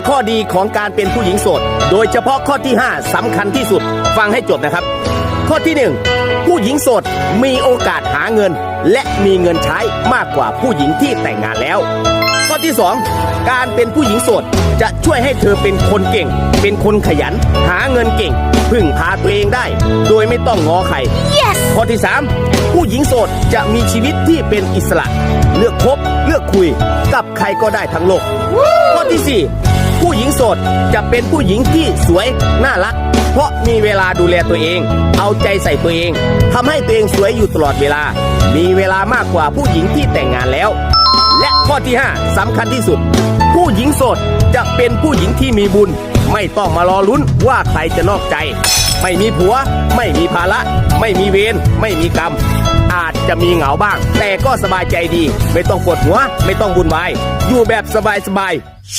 5 ข้อดีของการเป็นผู้หญิงโสด โดยเฉพาะข้อที่ 5สำคัญที่สุด ฟังให้จบนะครับ ข้อที่ 1 ผู้หญิงโสดมีโอกาสหาเงิน และมีเงินใช้มากกว่าผู้หญิงที่แต่งงานแล้ว ข้อที่ 2 การเป็นผู้หญิงโสดจะช่วยให้เธอเป็นคนเก่ง เป็นคนขยัน หาเงินเก่ง พึ่งพาตัวเองได้ โดยไม่ต้องงอใคร yes ข้อที่ 3 ผู้หญิงโสดจะมีชีวิตที่เป็นอิสระ เลือกคบ เลือกคุย กับใครก็ได้ทั้งโลกข้อที่ 4 ผู้หญิงโสดจะเป็นผู้หญิงที่สวยน่ารัก เพราะมีเวลาดูแลตัวเอง เอาใจใส่ตัวเองทำให้ตัวเองสวยอยู่ตลอดเวลา มีเวลามากกว่าผู้หญิงที่แต่งงานแล้ว และข้อที่ 5สำคัญที่สุด ผู้หญิงโสดจะเป็นผู้หญิงที่มีบุญ ไม่ต้องมารอลุ้นว่าใครจะนอกใจ ไม่มีผัว ไม่มีภาระ ไม่มีเวรไม่มีกรรมอาจจะมีเหงาบ้าง แต่ก็สบายใจดี ไม่ต้องปวดหัว ไม่ต้องวุ่นวาย อยู่แบบสบายๆ